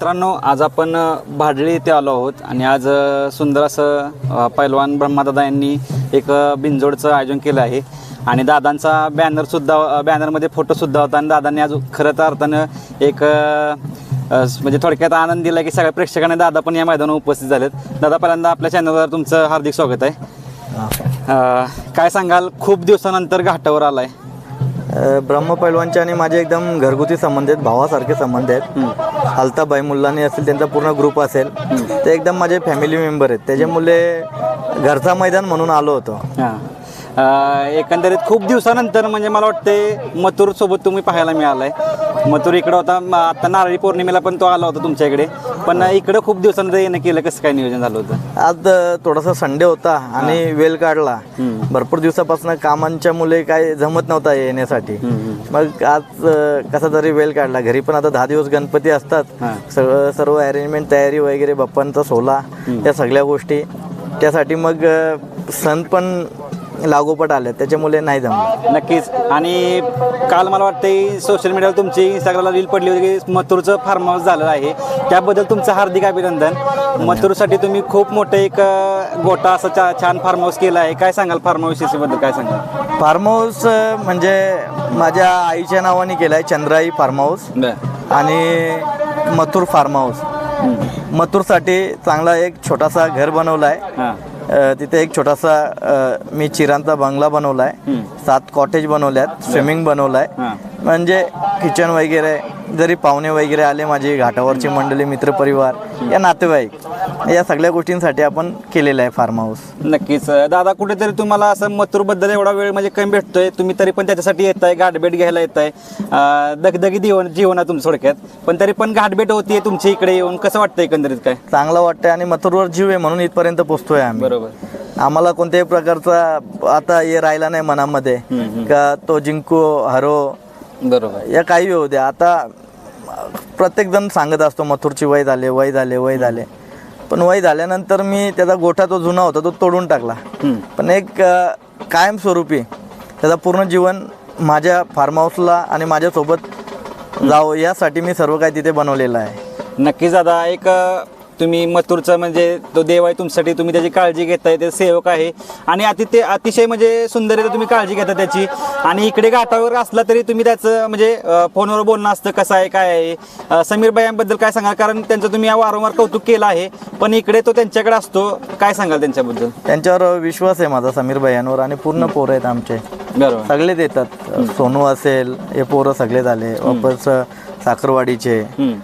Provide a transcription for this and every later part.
मित्रांनो आज आपण भाडळी येथे आलो आहोत आणि आज सुंदर असं पैलवान ब्रह्मादादा यांनी एक अ, बिनजोडचं आयोजन केलं आहे. आणि दादांचा बॅनरसुद्धा बॅनरमध्ये फोटोसुद्धा होता आणि दादांनी आज खरं तर अर्थानं एक म्हणजे थोडक्यात आनंद दिला की सगळ्या प्रेक्षकांना दादा पण या मैदानावर उपस्थित झालेत. दादा पहिल्यांदा आपल्या चॅनलवर तुमचं हार्दिक स्वागत आहे. काय सांगाल? खूप दिवसानंतर घाटावर आलाय. ब्रह्म पैलवानचे आणि माझे एकदम घरगुती संबंध आहेत भावासारखे संबंध आहेत. अल्ताबाई मुल्लानी असेल त्यांचा पूर्ण ग्रुप असेल. ते एकदम माझे फॅमिली मेंबर आहेत. त्याच्यामुळे घरचा मैदान म्हणून आलो होतो. एकंदरीत खूप दिवसानंतर म्हणजे मला वाटते मथुर सोबत तुम्ही पाहायला मिळालाय. मथुर इकडं होता आता नारळी पौर्णिमेला पण तो आला होता तुमच्या इकडे. पण इकडं खूप दिवसानंतर येणं केलं कसं काय नियोजन झालं होतं? आज थोडासा संडे होता आणि वेळ काढला. भरपूर दिवसापासून कामांच्या मुले काय जमत नव्हता येण्यासाठी. मग आज कसा तरी वेळ काढला. घरी पण आता दहा दिवस गणपती असतात. सगळं सर्व अरेंजमेंट तयारी वगैरे बाप्पांचा सोला या सगळ्या गोष्टी. त्यासाठी मग सण पण लागोपाठ आले त्याच्यामुळे नाही जमलं. नक्कीच. आणि काल मला वाटतं सोशल मीडियावर तुमची इंस्टाग्रामला रील पडली होती की मथुरचं फार्म हाऊस झालं आहे. त्याबद्दल तुमचं हार्दिक अभिनंदन. मथुरसाठी तुम्ही खूप मोठं एक गोटा असं छा- छान फार्म हाऊस केलं आहे. काय सांगाल फार्म हाऊसबद्दल काय सांगाल? फार्म हाऊस म्हणजे माझ्या आईच्या नावाने केलं आहे चंद्राई फार्म हाऊस आणि मथुर फार्म हाऊस मथुरसाठी चांगला एक छोटासा घर बनवला आहे अ, तिथे एक छोटासा अ, मी चिरांचा बंगला बनवला आहे हम्म. सात कॉटेज बनवल्यात स्विमिंग बनवलं आहे हां. म्हणजे किचन वगैरे जरी पाहुणे वगैरे आले माझी घाटावरची मंडळी मित्रपरिवार या नातेवाईक या सगळ्या गोष्टींसाठी आपण केलेलं आहे फार्म हाऊस नक्कीच. दादा कुठेतरी तुम्हाला असं मथुरबद्दल एवढा वेळ म्हणजे कमी भेटतोय. तुम्ही तरी पण त्याच्यासाठी येत आहे गाठभेट घ्यायला येत आहे दगदगी जीवन जीवन आहे तुमचं थोडक्यात. पण तरी पण गाठभेट होतीये तुमच्या इकडे येऊन. कसं वाटतं एकंदरीत काय? चांगलं वाटतंय आणि मथुरवर जीव आहे म्हणून इथपर्यंत पोहोचतोय आम्ही. बरोबर. आम्हाला कोणत्याही प्रकारचा आता हे राहिला नाही मनामध्ये. का तो जिंकू हरो बरोबर. या काही होऊ द्या. आता प्रत्येक जण सांगत असतो मथुरची वय झाले वय झाले वय झाले. पण वय झाल्यानंतर मी त्याचा गोठा तो जुना होता तो तोडून टाकला. पण एक कायमस्वरूपी त्याचा पूर्ण जीवन माझ्या फार्म हाऊसला आणि माझ्यासोबत जावं यासाठी मी सर्व काही तिथे बनवलेलं आहे. नक्कीच दादा एक तुम्ही मथुरचं म्हणजे तो देव आहे तुमच्यासाठी तुम्ही त्याची काळजी घेताय ते सेवक आहे. आणि अति ते अतिशय म्हणजे सुंदररीत्या तुम्ही काळजी घेता त्याची. आणि इकडे घाटावर असला तरी तुम्ही त्याचं म्हणजे फोनवर बोलणं असतं कसं आहे काय आहे. समीर भाईंबद्दल काय सांगाल? कारण त्यांचं तुम्ही वारंवार कौतुक केलं आहे पण इकडे तो त्यांच्याकडे असतो. काय सांगाल त्यांच्याबद्दल? त्यांच्यावर विश्वास आहे माझा समीर भैयांवर आणि पूर्ण पोरं आहेत आमचे. बरोबर. सगळेच येतात. सोनू असेल हे पोरं सगळे झाले. वापस साखरवाडीचे.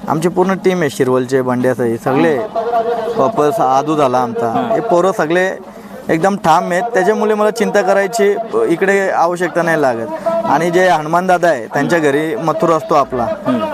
आमची पूर्ण टीम आहे शिरवलचे बंड्याचे सगळे. वापस आदू झाला आमचा. हे पोरं सगळे एकदम ठाम आहेत. त्याच्यामुळे मला चिंता करायची इकडे आवश्यकता नाही लागत. आणि जे हनुमान दादा आहे त्यांच्या घरी मथुर असतो आपला.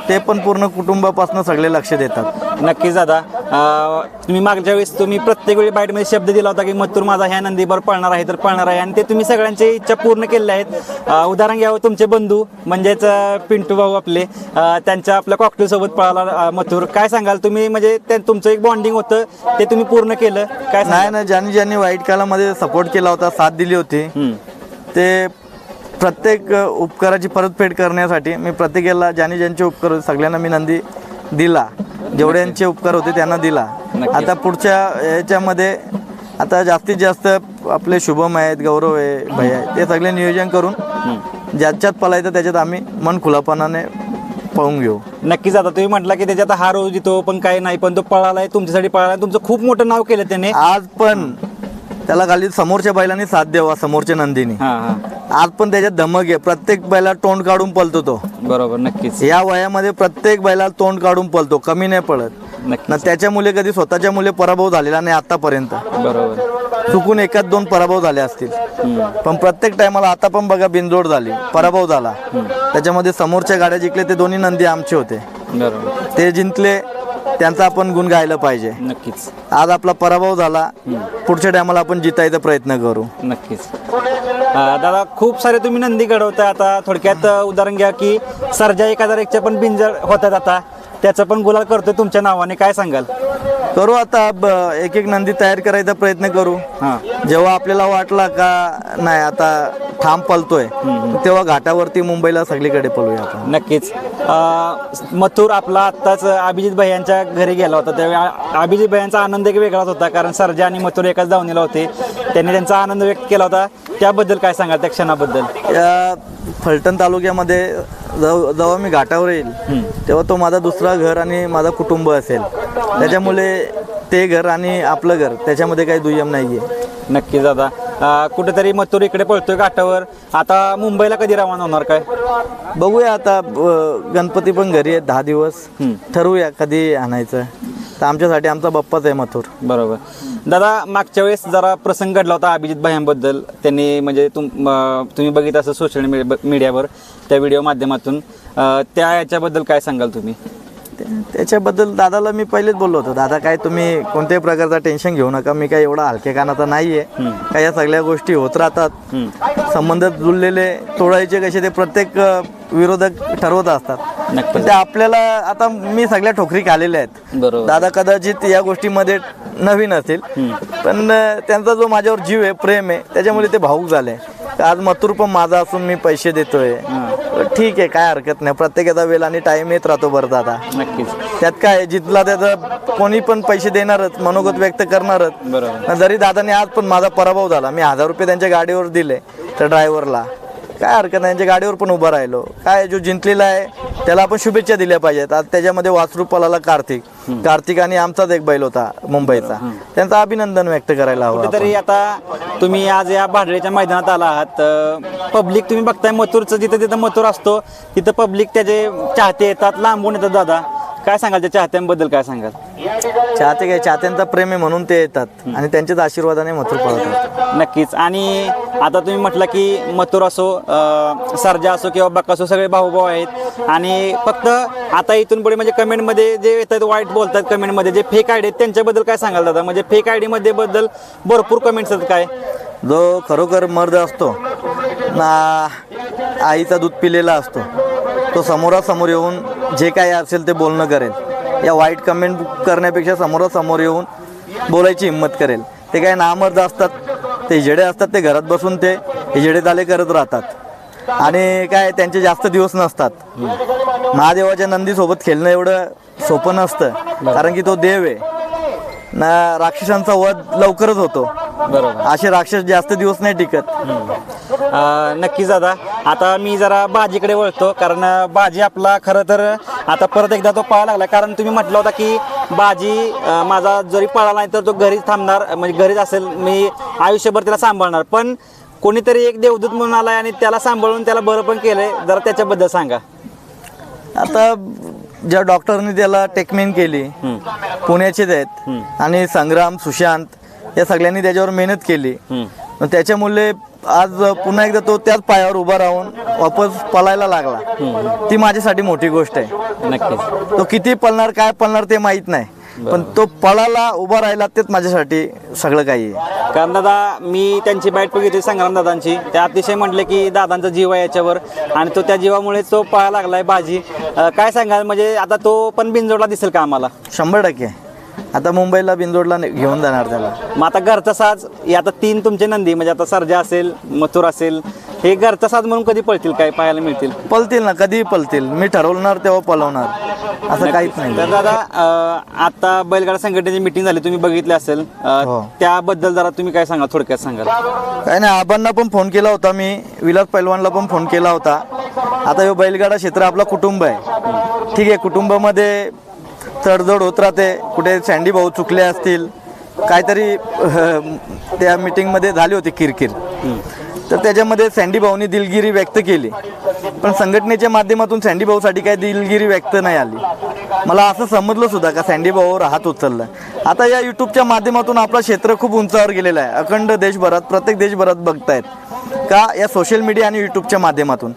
ते पण पूर्ण कुटुंबापासून सगळे लक्ष देतात. नक्कीच दादा. अं, तुम्ही मागच्या वेळेस तुम्ही प्रत्येक वेळी बाईटमध्ये शब्द दिला होता की मथुर माझा ह्या नंदीवर पळणार आहे तर पळणार आहे. आणि ते तुम्ही सगळ्यांची इच्छा पूर्ण केल्या आहेत. अं, उदाहरण घ्यावं तुमचे बंधू म्हणजेच अं, पिंटू भाऊ आपले. अं, त्यांच्या आपल्या कॉकटेल सोबत पळाला अं, मथुर. काय सांगाल तुम्ही? म्हणजे ते तुमचं एक बॉन्डिंग होतं ते तुम्ही पूर्ण केलं. काय नाही ना ज्यांनी ज्यांनी वाईट काळामध्ये सपोर्ट केला होता साथ दिली होती. ते प्रत्येक उपकाराची परतफेड करण्यासाठी मी प्रत्येकाला ज्यांनी ज्यांचे उपकार होते सगळ्यांना मी नंदी दिला. जेवढ्यांचे उपकार होते त्यांना दिला. आता पुढच्या याच्यामध्ये आता जास्तीत जास्त आपले शुभम आहेत गौरव आहे भैया आहे ते सगळे नियोजन करून ज्याच्यात पलायचं त्याच्यात आम्ही मन खुलापणाने पाहून घेऊ. नक्कीच आता तुम्ही म्हटला की त्याच्यात हा रोज येतो पण काही नाही पण तो पळालाय तुमच्यासाठी पळाला तुमचं खूप मोठं नाव केलं त्याने. आज पण त्याला खाली समोरच्या बैलांनी साथ द्यावा समोरच्या नंदीनी. हां हां. आज पण त्याच्यात धमक आहे. प्रत्येक बैला तोंड काढून पलतो तो. बरोबर नक्कीच. या वयामध्ये प्रत्येक बैला तोंड काढून पळतो कमी नाही पळत. नक्की ना त्याच्या मुले कधी स्वतःच्या मुले पराभव झालेला नाही आतापर्यंत. बरोबर. चुकून एकाच दोन पराभव झाले असतील. पण प्रत्येक टायमाला आता पण बघा बिनजोड झाली पराभव झाला. त्याच्यामध्ये समोरच्या गाड्या जिंकले ते दोन्ही नंदी आमचे होते. बरोबर. ते जिंकले त्यांचा आपण गुण गायला पाहिजे. नक्कीच. आज आपला पराभव झाला. पुढच्या टायमाला आपण जितायचा प्रयत्न करू. नक्कीच. अं, दादा खूप सारे तुम्ही नंदी घडवताय. आता थोडक्यात अं, उदाहरण घ्या की सर्जा एक हजार एकच्या पण बिंजर होतात आता. त्याचं पण गुलाल करतोय तुमच्या नावाने. काय सांगाल? करू आता. ब- एक एक नंदी तयार करायचा प्रयत्न करू. हां. जेव्हा आपल्याला वाटला का नाही आता ठाम पलतोय. तेव्हा घाटावरती मुंबईला सगळीकडे पळूया आपण. नक्कीच. मथुर आपला आत्ताच अभिजित भैयांच्या घरी गेला होता. त्यावेळी अभिजित भैयांचा आनंद एक वेगळाच होता कारण सर्जा आणि मथुर एकाच धावणीला होते. त्यांनी त्यांचा आनंद व्यक्त केला होता. त्याबद्दल काय सांगाल त्या क्षणाबद्दल? या फलटण तालुक्यामध्ये जेव्हा मी घाटावर येईल तेव्हा तो माझा दुसरा घर आणि माझा कुटुंब असेल. त्याच्यामुळे ते घर आणि आपलं घर त्याच्यामध्ये काही दुय्यम नाही आहे नक्कीच दादा. कुठेतरी मथुर इकडे पळतोय घाटावर. आता मुंबईला कधी रवाना होणार काय? बघूया आता अ, गणपती पण घरी आहेत दहा दिवस. ठरवूया कधी आणायचं तर आमच्यासाठी आमचा बाप्पाच आहे मथुर. बरोबर. दादा मागच्या वेळेस जरा प्रसंग घडला होता अभिजित भायांबद्दल. त्यांनी म्हणजे तुम अं, तुम्ही बघितलं असं सोशल मीडियावर त्या व्हिडिओ माध्यमातून. अं, त्या याच्याबद्दल काय सांगाल तुम्ही? त्याच्याबद्दल दादाला मी पहिलेच बोललो होतो दादा काय तुम्ही कोणत्याही प्रकारचा टेन्शन घेऊ नका मी काय एवढा हलके कानाचा नाही आहे काय या सगळ्या गोष्टी होत राहतात. संबंध जुळलेले तोडायचे कसे ते प्रत्येक विरोधक ठरवत असतात. ते आपल्याला आता मी सगळ्या ठोकरी आलेल्या आहेत. दादा कदाचित या गोष्टीमध्ये नवीन असतील. पण त्यांचा जो माझ्यावर जीव आहे प्रेम आहे त्याच्यामुळे ते भाऊक झाले. आज मथुर पण माझा असून मी पैसे देतोय. ठीक आहे काय हरकत नाही. प्रत्येकाचा वेळ आणि टाइम येत राहतो बरं दादा. नक्कीच. त्यात काय जिथला त्याचा कोणी पण पैसे देणारच मनोगत व्यक्त करणारच. बरोबर. जरी दादाने आज पण माझा पराभव झाला मी हजार रुपये त्यांच्या गाडीवर दिले त्या ड्रायव्हरला काय हरकत नाही त्यांच्या गाडीवर पण उभा राहिलो. काय जो जिंकलेला आहे त्याला आपण शुभेच्छा दिल्या पाहिजेत. आज त्याच्यामध्ये वासरू पलाला कार्तिक. कार्तिक आणि आमचाच एक बैल होता मुंबईचा. त्यांचं अभिनंदन व्यक्त करायला हवं. कुठेतरी आता तुम्ही आज या भाडळीच्या मैदानात आला आहात पब्लिक तुम्ही बघताय मथुरचं जिथं तिथं मथुर असतो तिथं पब्लिक त्याचे चाहते येतात लांबून येतात दादा. काय सांगाल? त्या चाहत्यांबद्दल काय सांगाल? चाहते काय चाहत्यांचा प्रेम आहे म्हणून ते येतात आणि त्यांच्याच आशीर्वादाने मथुर पळतात नक्कीच. आणि आता तुम्ही म्हटलं की मथुर असो अं, सर्जा असो किंवा बक्का असो सगळे भाऊभाऊ आहेत. आणि फक्त आता इथून पुढे म्हणजे कमेंटमध्ये जे येतात वाईट बोलतात कमेंटमध्ये जे फेक आयडी आहेत त्यांच्याबद्दल काय सांगाल दादा? म्हणजे फेक आयडी मध्ये बद्दल भरपूर कमेंट्स आहेत काय? जो खरोखर मर्द असतो ना आईचा दूध पिलेला असतो तो समोरासमोर येऊन जे काही असेल ते बोलणं करेल. या वाईट कमेंट करण्यापेक्षा समोरासमोर येऊन बोलायची हिंमत करेल. ते काय नामर्द असतात ते हिजेडे असतात ते घरात बसून ते हिजेडे दाले करत राहतात. आणि काय त्यांचे जास्त दिवस नसतात. महादेवाच्या नंदीसोबत खेळणं एवढं सोपं नसतं कारण की तो देव आहे. ना राक्षसांचा वध लवकरच होतो. बरोबर. असे राक्षस जास्त दिवस नाही टिकत. नक्कीच दादा आता मी जरा बाजीकडे वळतो कारण बाजी आपला खरं तर आता परत एकदा तो पळायला लागला. कारण तुम्ही म्हटलं होता की बाजी अं, माझा जरी पळाला नाही तर तो घरीच थांबणार म्हणजे घरीच असेल मी आयुष्यभर त्याला सांभाळणार. पण कोणीतरी एक देवदूत म्हणून आलाय आणि त्याला सांभाळून त्याला बरं पण केलंय. जरा त्याच्याबद्दल सांगा. आता ज्या डॉक्टरनी त्याला टेकमेन केली पुण्याचेच आहेत आणि संग्राम सुशांत या सगळ्यांनी त्याच्यावर मेहनत केली. त्याच्यामुळे आज पुन्हा एकदा तो त्याच पायावर उभा राहून वापस पलायला लागला. ती माझ्यासाठी मोठी गोष्ट आहे. नक्कीच. तो किती पळणार काय पळणार ते माहीत नाही. पण तो पळाला उभा राहिला तेच माझ्यासाठी सगळं काही आहे. कारण दादा मी त्यांची बाईट बघितली संग्राम दादांची. ते अतिशय म्हटले की दादांचा जीव आहे याच्यावर. आणि तो त्या जीवामुळे तो पळायला लागलाय बाजी. अं, काय सांगाल? म्हणजे आता तो पण बिनजोडला दिसेल का आम्हाला? शंभर टक्के. आता मुंबईला बिंदोडला ने- घेऊन जाणार त्याला. मग आता घरचा साज हे आता तीन तुमचे नंदी म्हणजे आता सर्जा असेल मथुर असेल हे घरचा साज म्हणून कधी पळतील? काय पाहायला मिळतील? पलतील ना कधीही पलतील मी ठरवणार तेव्हा पलवणार असं काहीच नाही. तर दादा अं, आता बैलगाडा संघटनेची मिटिंग झाली तुम्ही बघितली असेल. अं, हो. त्याबद्दल जरा तुम्ही काय सांगा थोडक्यात सांगाल काय नाही आबांना पण फोन केला होता मी विलास पैलवानला पण फोन केला होता. आता हे बैलगाडा क्षेत्र आपला कुटुंब आहे. ठीक आहे कुटुंबामध्ये तडजोड होत राहते. कुठे सँडी भाऊ चुकले असतील. काहीतरी त्या मीटिंगमध्ये झाली होती किरकिर. तर त्याच्यामध्ये सँडी भाऊनी दिलगिरी व्यक्त केली. पण संघटनेच्या माध्यमातून सँडी भाऊसाठी काही दिलगिरी व्यक्त नाही आली. मला असं समजलं सुद्धा का सँडी भाऊवर हात उचलला. आता या युट्यूबच्या माध्यमातून आपलं क्षेत्र खूप उंचावर गेलेलं आहे. अखंड देशभरात प्रत्येक देशभरात बघतायत. का या सोशल मीडिया आणि युट्यूबच्या माध्यमातून.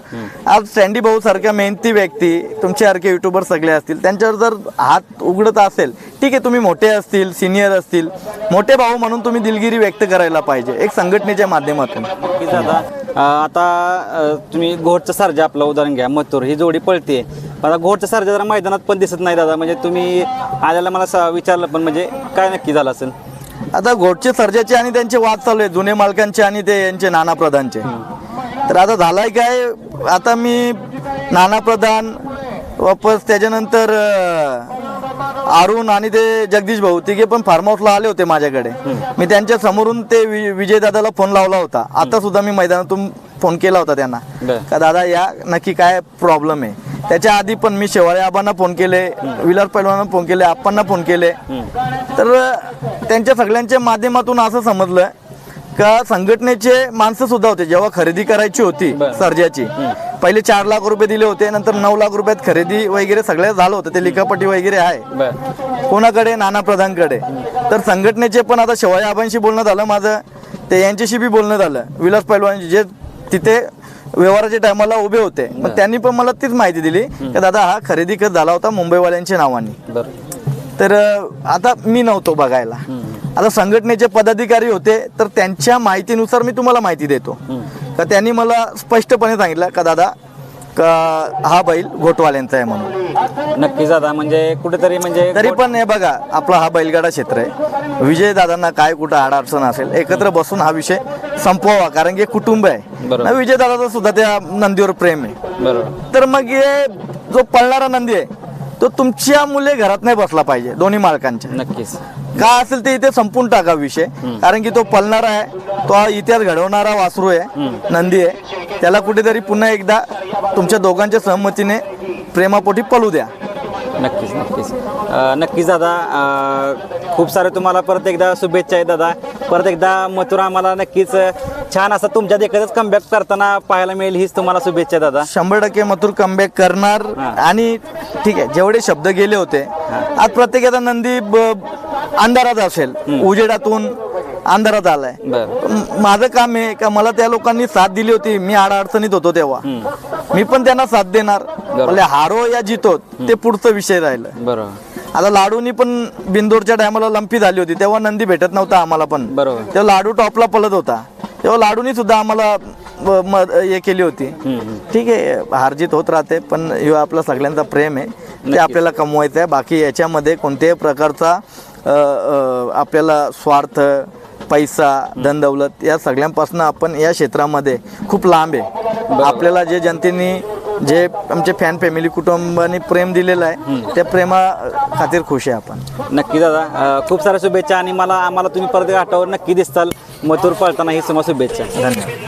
आज सँडी भाऊ सारख्या मेहनती व्यक्ती तुमच्यासारखे युट्यूबर सगळे असतील त्यांच्यावर जर हात उघडत असेल ठीक आहे तुम्ही मोठे असतील सिनियर असतील मोठे भाऊ म्हणून तुम्ही दिलगिरी व्यक्त करायला पाहिजे एक संघटनेच्या माध्यमातून. आता तुम्ही घोटचं सर्जा आपलं उदाहरण घ्या मथुर ही जोडी पळते आता घोटचं सर्जा जरा मैदानात पण दिसत नाही दादा म्हणजे तुम्ही आल्याला मला विचारलं पण म्हणजे काय नक्की झालं असेल? आता घोटचे सर्जाचे आणि त्यांचे वाद चालू आहेत जुने मालकांचे आणि ते यांचे नाना प्रधानचे. तर आता झालाय काय? आता मी नाना प्रधान वापस त्याच्यानंतर अरुण आणि ते जगदीश भाऊ तिघे पण फार्म हाऊसला आले होते माझ्याकडे. मी त्यांच्या समोरून ते वि- विजय दादाला फोन लावला होता. आता सुद्धा मी मैदानातून फोन केला होता त्यांना. का दादा या नक्की काय प्रॉब्लेम आहे? त्याच्या आधी पण मी शेवाळे आबांना फोन केले विलास पैलवानांना फोन केले आप्पांना फोन केले. तर त्यांच्या सगळ्यांच्या माध्यमातून असं समजलं का संघटनेचे माणसं सुद्धा होते जेव्हा खरेदी करायची होती. सर्जाची पहिले चार लाख रुपये दिले होते नंतर नऊ लाख रुपयात खरेदी वगैरे सगळं झालं होतं ते लिखापटी वगैरे आहे. कोणाकडे? नाना प्रधानकडे. तर संघटनेचे पण आता शिवाजी आबांशी बोलणं झालं माझं ते यांच्याशी बी बोलणं झालं. विलास पैलवान जे तिथे व्यवहाराच्या टायमाला उभे होते. मग त्यांनी पण मला तीच माहिती दिली की दादा हा खरेदी खत झाला होता मुंबईवाल्यांच्या नावाने. तर आता मी नव्हतो बघायला. आता संघटनेचे पदाधिकारी होते तर त्यांच्या माहितीनुसार मी तुम्हाला माहिती देतो. का त्यांनी मला स्पष्टपणे सांगितलं का दादा हा बैल घोटवाल्यांचा आहे म्हणून. नक्कीच दादा म्हणजे कुठेतरी म्हणजे तरी पण हे बघा आपला हा बैलगाडा क्षेत्र आहे. विजय दादांना काय कुठं अडचण असेल एकत्र बसून हा विषय संपवावा कारण की कुटुंब आहे. विजय दादाचं सुद्धा त्या नंदीवर प्रेम आहे. बरोबर. तर मग हे जो पळणारा नंदी आहे तो तुमच्या मुले घरात नाही बसला पाहिजे दोन्ही मालकांच्या. नक्कीच. का असेल ते इथे संपून टाका विषय. कारण की तो पळणारा आहे. तो हा इतिहास घडवणारा वासरू आहे. नंदी आहे. त्याला कुठेतरी पुन्हा एकदा तुमच्या दोघांच्या सहमतीने प्रेमापोटी पळू द्या. नक्कीच नक्कीच. अं, नक्कीच दादा अं, खूप सारे तुम्हाला परत एकदा शुभेच्छा आहेत दादा. परत एकदा मथुरा आम्हाला नक्कीच अं, छान असं तुमच्या देखतच कमबॅक करताना पाहायला मिळेल हीच तुम्हाला शुभेच्छा दादा. शंभर टक्के मथुर कमबॅक करणार आणि ठीक आहे जेवढे शब्द गेले होते आज प्रत्येकाचा नंदी ब- अंधारात असेल उजेडातून अंधारात आलाय. बर. म- माझं काम आहे का मला त्या लोकांनी साथ दिली होती मी अडचणीत होतो तेव्हा. मी पण त्यांना साथ देणार. म्हणजे हारो या जितो ते पुढचा विषय राहिलं. बरोबर. आता लाडूनी पण बिंदोरच्या टायमाला लंपी झाली होती तेव्हा नंदी भेटत नव्हता आम्हाला पण. बरोबर. तेव्हा लाडू टॉपला पळत होता. तेव्हा लाडूनी सुद्धा आम्हाला ब- म- हे केली होती. ठीक आहे हारजीत होत राहते पण ह्यो आपला सगळ्यांचा प्रेम आहे. ते आपल्याला कमवायचं आहे. बाकी याच्यामध्ये कोणत्याही प्रकारचा अ, अ, आपल्याला स्वार्थ पैसा धनदौलत या सगळ्यांपासून आपण या क्षेत्रामध्ये खूप लांब आहे. आपल्याला जे जनतेने जे आमचे फॅन फॅमिली कुटुंबाने प्रेम दिलेलं आहे त्या प्रेमा खातीर खुश आहे आपण. नक्की दादा. अं, खूप साऱ्या शुभेच्छा आणि मला आम्हाला तुम्ही परत घाटावर नक्की दिसताल मथुर पळताना ही तुम्हाला शुभेच्छा. धन्यवाद.